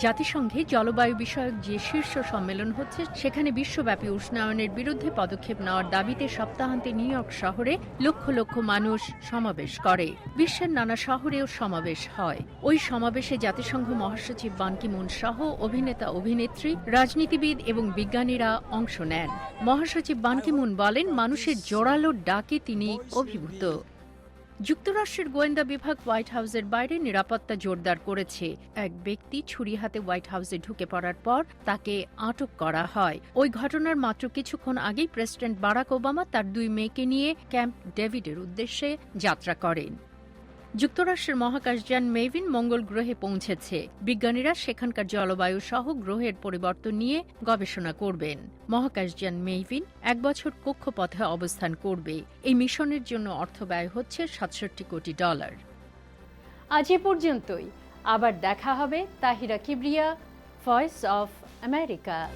জাতিসংঘে জলবায়ু বিষয়ক যে শীর্ষ সম্মেলন হচ্ছে, সেখানে বিশ্বব্যাপী উষ্ণায়নের বিরুদ্ধে পদক্ষেপ নেওয়ার দাবিতে সপ্তাহান্তে নিউ ইয়র্ক শহরে লক্ষ লক্ষ মানুষ সমাবেশ করে। বিশ্বের নানা শহরেও সমাবেশ হয়। ওই সমাবেশে জাতিসংঘ মহাসচিব বান কি মুন সহ অভিনেতা, অভিনেত্রী, রাজনীতিবিদ এবং বিজ্ঞানীরা অংশ নেন। মহাসচিব বান কি মুন বলেন, মানুষের জোরালো ডাকে তিনি অভিভূত। যুক্তরাষ্ট্রের গোয়েন্দা বিভাগ হোয়াইট হাউসের বাইরে নিরাপত্তা জোরদার করেছে। এক ব্যক্তি ছুরি হাতে হোয়াইট হাউসে ঢুকে পড়ার পর তাকে আটক করা হয়। ওই ঘটনার মাত্র কিছুক্ষণ আগেই প্রেসিডেন্ট বারাক ওবামা তার দুই মেয়েকে নিয়ে ক্যাম্প ডেভিডের উদ্দেশ্যে যাত্রা করেন। যুক্তরাষ্ট্রের মহাকাশযান মেভিন মঙ্গল গ্রহে পৌঁছেছে। বিজ্ঞানীরা সেখানকার জলবায়ু সহ গ্রহের পরিবর্তন নিয়ে গবেষণা করবেন। মহাকাশযান মেভিন এক বছর কক্ষপথে অবস্থান করবে। এই মিশনের জন্য অর্থ ব্যয় হচ্ছে সাতষট্টি কোটি ডলার। আজ এ পর্যন্তই। আবার দেখা হবে Tahira Kibria voice of America